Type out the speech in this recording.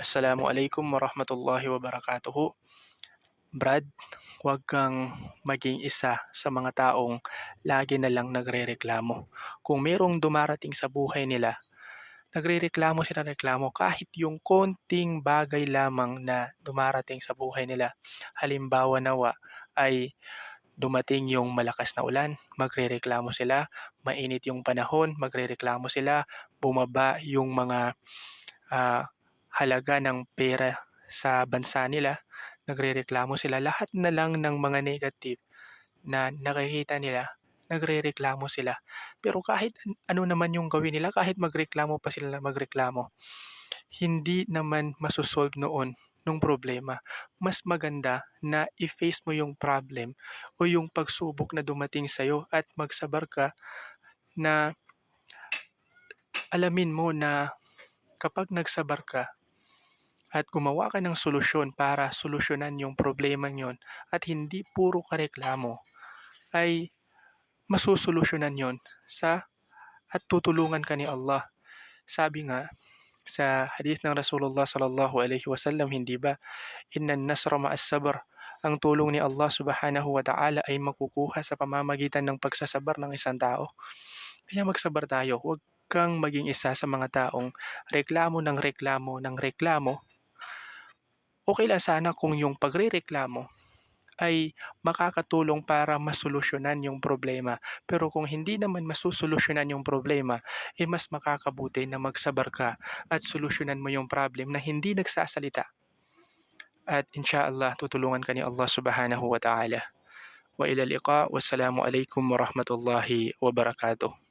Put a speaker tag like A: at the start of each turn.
A: Assalamualaikum warahmatullahi wabarakatuh. Brad, huwag kang maging isa sa mga taong lagi na lang nagrereklamo. Kung merong dumarating sa buhay nila, nagrereklamo sila reklamo kahit yung konting bagay lamang na dumarating sa buhay nila. Halimbawa nawa ay dumating yung malakas na ulan, magrereklamo sila, mainit yung panahon, magrereklamo sila, bumaba yung mga ah, halaga ng pera sa bansa nila, nagrereklamo sila. Lahat na lang ng mga negative na nakikita nila, nagrereklamo sila. Pero kahit an- ano naman yung gawin nila, kahit magreklamo pa sila magreklamo, hindi naman masosolve noon nung problema. Mas maganda na i-face mo yung problem o yung pagsubok na dumating sa'yo at magsabar ka na alamin mo na kapag nagsabar ka at gumawa ka ng solusyon para solusyonan yung problema yon at hindi puro ka reklamo, ay masusolusyonan yon sa at tutulungan ka ni Allah. Sabi nga sa hadith ng Rasulullah sallallahu alaihi wasallam, hindi ba? Inna nasra ma'as sabr. Ang tulong ni Allah subhanahu wa ta'ala ay makukuha sa pamamagitan ng pagsasabar ng isang tao. Kaya magsabar tayo. Huwag kang maging isa sa mga taong reklamo ng reklamo ng reklamo. Okay lang sana kung yung pagrereklamo ay makakatulong para masolusyonan yung problema. Pero kung hindi naman masusolusyonan yung problema, eh mas makakabuti na magsabar ka at solusyonan mo yung problem na hindi nagsasalita. At inshallah, tutulungan ka ni Allah subhanahu wa ta'ala. Wa ila liqa, wassalamu alaikum warahmatullahi wabarakatuh.